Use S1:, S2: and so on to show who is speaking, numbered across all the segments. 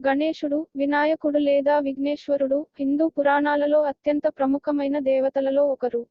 S1: గణేశుడు వినాయకుడు లేదా విఘ్నేశ్వరుడు హిందూ పురాణాలలో అత్యంత ప్రముఖమైన దేవతలలో ఒకరు.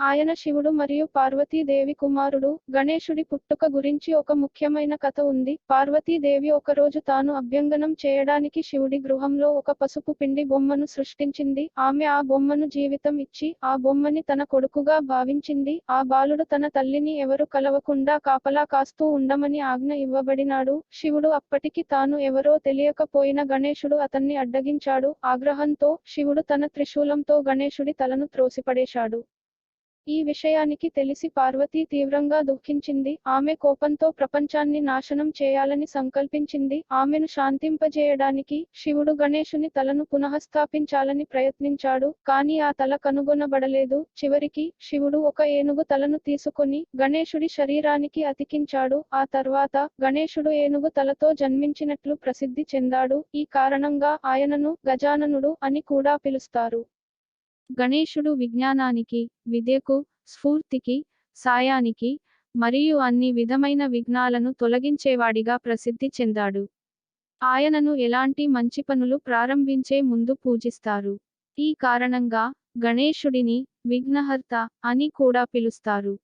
S1: ఆయన శివుడు మరియు పార్వతీదేవి కుమారుడు. గణేశుడి పుట్టుక గురించి ఒక ముఖ్యమైన కథ ఉంది. పార్వతీదేవి ఒకరోజు తాను అభ్యంగనం చేయడానికి శివుడి గృహంలో ఒక పసుపు పిండి బొమ్మను సృష్టించింది. ఆమె ఆ బొమ్మను జీవితం ఇచ్చి ఆ బొమ్మని తన కొడుకుగా భావించింది. ఆ బాలుడు తన తల్లిని ఎవరు కలవకుండా కాపలా కాస్తూ ఉండమని ఆజ్ఞ ఇవ్వబడినాడు. శివుడు అప్పటికి తాను ఎవరో తెలియకపోయిన గణేశుడు అతన్ని అడ్డగించాడు. ఆగ్రహంతో శివుడు తన త్రిశూలంతో గణేశుడి తలను త్రోసిపడేశాడు. ఈ విషయానికి తెలిసి పార్వతీ తీవ్రంగా దుఃఖించింది. ఆమె కోపంతో ప్రపంచాన్ని నాశనం చేయాలని సంకల్పించింది. ఆమెను శాంతింపజేయడానికి శివుడు గణేశుని తలను పునఃస్థాపించాలని ప్రయత్నించాడు. కానీ ఆ తల కనుగొనబడలేదు. చివరికి శివుడు ఒక ఏనుగు తలను తీసుకొని గణేశుడి శరీరానికి అతికించాడు. ఆ తర్వాత గణేశుడు ఏనుగు తలతో జన్మించినట్లు ప్రసిద్ధి చెందాడు. ఈ కారణంగా ఆయనను గజాననుడు అని కూడా పిలుస్తారు.
S2: గణేశుడు విజ్ఞానానికి విద్యకు స్ఫూర్తికి సాయానికి మరియు అన్ని విధమైన విఘ్నాలను తొలగించేవాడిగా ప్రసిద్ధి చెందాడు. ఆయనను ఎలాంటి మంచి పనులు ప్రారంభించే ముందు పూజిస్తారు. ఈ కారణంగా గణేశుడిని విఘ్నహర్త అని కూడా పిలుస్తారు.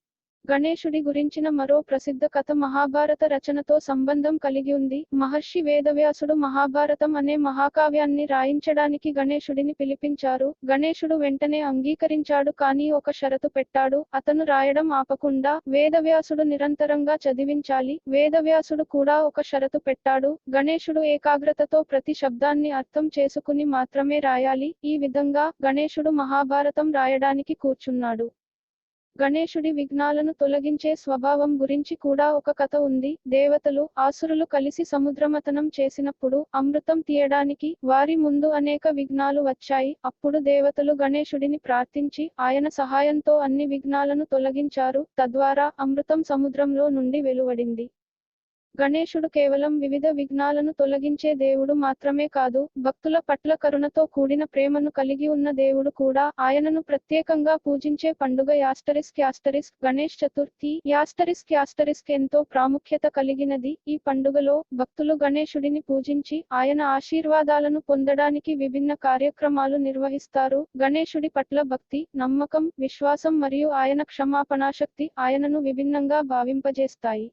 S1: గణేశుడి గురించిన మరో ప్రసిద్ధ కథ మహాభారత రచనతో సంబంధం కలిగి ఉంది. మహర్షి వేదవ్యాసుడు మహాభారతం అనే మహాకావ్యాన్ని రాయించడానికి గణేశుడిని పిలిపించారు. గణేశుడు వెంటనే అంగీకరించాడు కానీ ఒక షరతు పెట్టాడు. అతను రాయడం ఆపకుండా వేదవ్యాసుడు నిరంతరంగా చదివించాలి. వేదవ్యాసుడు కూడా ఒక షరతు పెట్టాడు. గణేశుడు ఏకాగ్రతతో ప్రతి శబ్దాన్ని అర్థం చేసుకుని మాత్రమే రాయాలి. ఈ విధంగా గణేశుడు మహాభారతం రాయడానికి కూర్చున్నాడు. గణేశుడి విఘ్నాలను తొలగించే స్వభావం గురించి కూడా ఒక కథ ఉంది. దేవతలు ఆసురులు కలిసి సముద్రమతనం చేసినప్పుడు అమృతం తీయడానికి వారి ముందు అనేక విఘ్నాలు వచ్చాయి. అప్పుడు దేవతలు గణేశుడిని ప్రార్థించి ఆయన సహాయంతో అన్ని విఘ్నాలను తొలగించారు. తద్వారా అమృతం సముద్రంలో నుండి వెలువడింది. గణేశుడు కేవలం వివిధ విఘ్నాలను తొలగించే దేవుడు మాత్రమే కాదు భక్తుల పట్ల కరుణతో కూడిన ప్రేమను కలిగి ఉన్న దేవుడు కూడా ఆయనను ప్రత్యేకంగా పూజించే పండుగ asterisk asterisk Ganesh Chaturthi. Asterisk asterisk ఎంతో ప్రాముఖ్యత కలిగినది. ఈ పండుగలో భక్తులు గణేశుడిని పూజించి ఆయన ఆశీర్వాదాలను పొందడానికి విభిన్న కార్యక్రమాలు నిర్వహిస్తారు. గణేశుడి పట్ల భక్తి నమ్మకం విశ్వాసం మరియు ఆయన క్షమాపణాశక్తి ఆయనను విభిన్నంగా భావింపజేస్తాయి.